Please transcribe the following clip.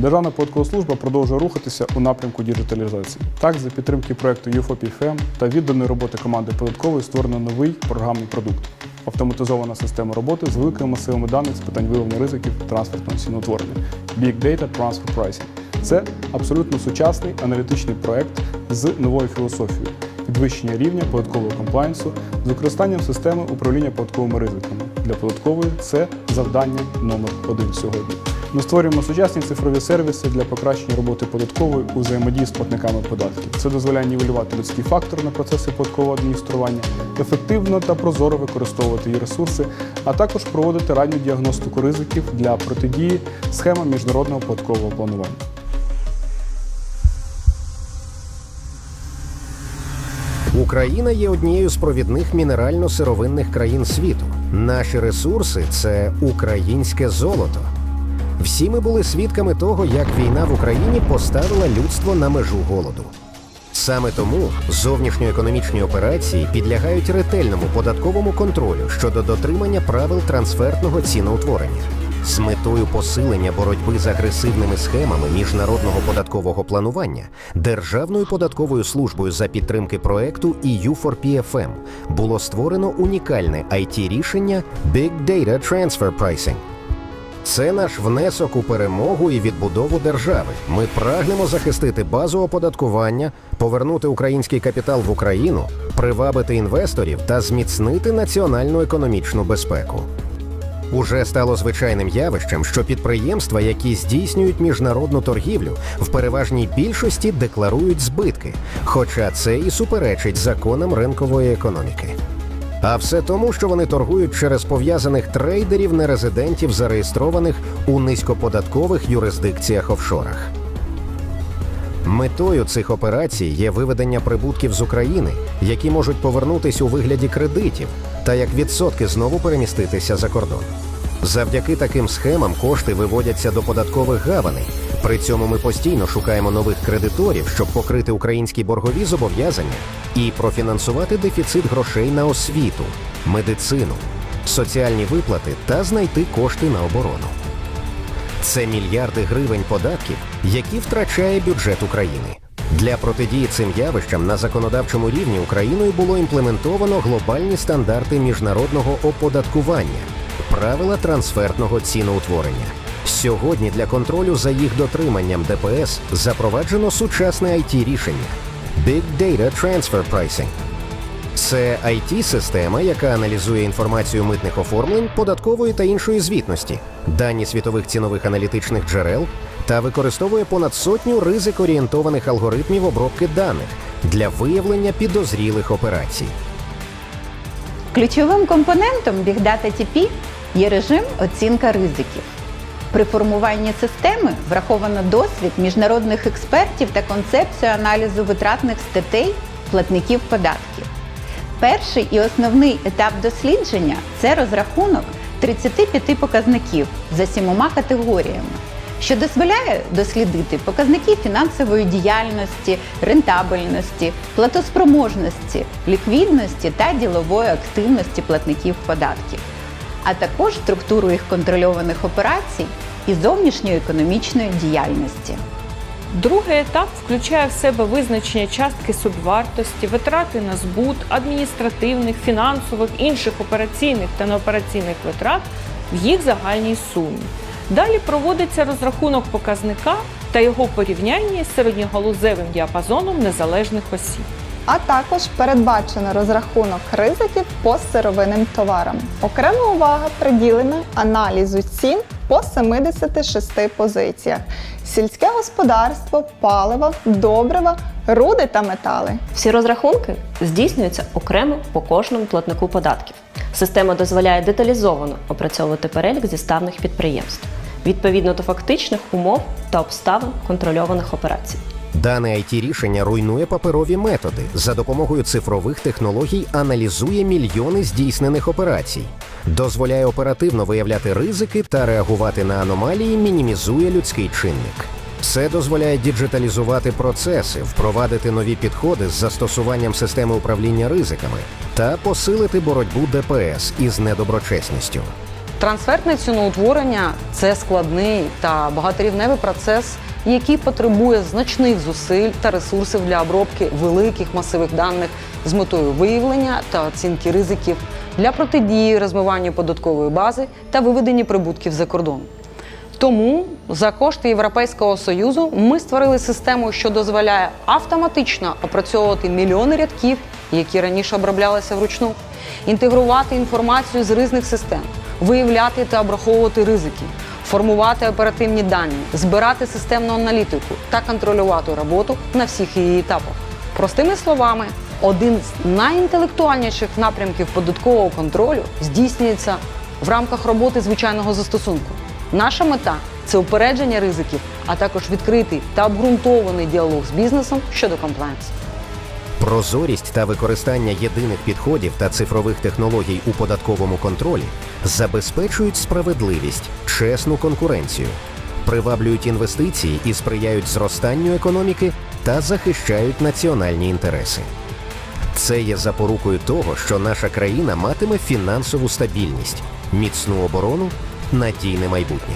Державна податкова служба продовжує рухатися у напрямку діджиталізації. Так, за підтримки проекту UFOPFM та відданої роботи команди податкової створено новий програмний продукт автоматизована система роботи з великими масивами даних з питань виявлення ризиків трансфертного ціноутворення Big Data Transfer Pricing. Це абсолютно сучасний аналітичний проект з новою філософією підвищення рівня податкового комплайнсу з використанням системи управління податковими ризиками. Для податкової це завдання номер один сьогодні. Ми створюємо сучасні цифрові сервіси для покращення роботи податкової у взаємодії з платниками податків. Це дозволяє нівелювати людський фактор на процеси податкового адміністрування, ефективно та прозоро використовувати її ресурси, а також проводити ранню діагностику ризиків для протидії схемам міжнародного податкового планування. Україна є однією з провідних мінерально-сировинних країн світу. Наші ресурси це українське золото. Всі ми були свідками того, як війна в Україні поставила людство на межу голоду. Саме тому зовнішньоекономічні операції підлягають ретельному податковому контролю щодо дотримання правил трансфертного ціноутворення. З метою посилення боротьби з агресивними схемами міжнародного податкового планування Державною податковою службою за підтримки проекту EU4PFM було створено унікальне it рішення Big Data Transfer Pricing. Це наш внесок у перемогу і відбудову держави. Ми прагнемо захистити базу оподаткування, повернути український капітал в Україну, привабити інвесторів та зміцнити національну економічну безпеку. Уже стало звичайним явищем, що підприємства, які здійснюють міжнародну торгівлю, в переважній більшості декларують збитки, хоча це і суперечить законам ринкової економіки. А все тому, що вони торгують через пов'язаних трейдерів нерезидентів, зареєстрованих у низькоподаткових юрисдикціях офшорах. Метою цих операцій є виведення прибутків з України, які можуть повернутись у вигляді кредитів, та як відсотки знову переміститися за кордон. Завдяки таким схемам кошти виводяться до податкових гаваней. При цьому ми постійно шукаємо нових кредиторів, щоб покрити українські боргові зобов'язання і профінансувати дефіцит грошей на освіту, медицину, соціальні виплати та знайти кошти на оборону. Це мільярди гривень податків, які втрачає бюджет України. Для протидії цим явищам на законодавчому рівні Україною було імплементовано глобальні стандарти міжнародного оподаткування, правила трансфертного ціноутворення. Сьогодні для контролю за їх дотриманням ДПС запроваджено сучасне it рішення Big Data Transfer Pricing. Це it система яка аналізує інформацію митних оформлень, податкової та іншої звітності, дані світових цінових аналітичних джерел та використовує понад сотню ризик-орієнтованих алгоритмів обробки даних для виявлення підозрілих операцій. Ключовим компонентом Big Data TP є режим оцінка ризиків. При формуванні системи враховано досвід міжнародних експертів та концепцію аналізу витратних статей платників податків. Перший і основний етап дослідження це розрахунок 35 показників за сімома категоріями, що дозволяє дослідити показники фінансової діяльності, рентабельності, платоспроможності, ліквідності та ділової активності платників податків, а також структуру їх контрольованих операцій і зовнішньої економічної діяльності. Другий етап включає в себе визначення частки собівартості, витрати на збут, адміністративних, фінансових, інших операційних та неопераційних витрат в їх загальній сумі. Далі проводиться розрахунок показника та його порівняння з середньогалузевим діапазоном незалежних осіб. А також передбачено розрахунок ризиків по сировинним товарам. Окрема увага приділена аналізу цін по 76 позиціях: сільське господарство, паливо, добрива, руди та метали. Всі розрахунки здійснюються окремо по кожному платнику податків. Система дозволяє деталізовано опрацьовувати перелік зіставних підприємств відповідно до фактичних умов та обставин контрольованих операцій. Дане it рішення руйнує паперові методи. За допомогою цифрових технологій аналізує мільйони здійснених операцій, дозволяє оперативно виявляти ризики та реагувати на аномалії, мінімізує людський чинник. Це дозволяє діджиталізувати процеси, впровадити нові підходи з застосуванням системи управління ризиками та посилити боротьбу ДПС із недоброчесністю. Трансфертне ціноутворення це складний та багаторівневий процес, який потребує значних зусиль та ресурсів для обробки великих масивих даних з метою виявлення та оцінки ризиків для протидії розмиванню податкової бази та виведення прибутків за кордон. Тому за кошти Європейського союзу ми створили систему, що дозволяє автоматично опрацьовувати мільйони рядків, які раніше оброблялися вручну, інтегрувати інформацію з різних систем, виявляти та обраховувати ризики, формувати оперативні дані, збирати системну аналітику та контролювати роботу на всіх її етапах. Простими словами, один з найінтелектуальніших напрямків податкового контролю здійснюється в рамках роботи звичайного застосунку. Наша мета це упередження ризиків, а також відкритий та обґрунтований діалог з бізнесом щодо комплаєнсу. Прозорість та використання єдиних підходів та цифрових технологій у податковому контролі забезпечують справедливість, чесну конкуренцію, приваблюють інвестиції і сприяють зростанню економіки та захищають національні інтереси. Це є запорукою того, що наша країна матиме фінансову стабільність, міцну оборону, надійне майбутнє.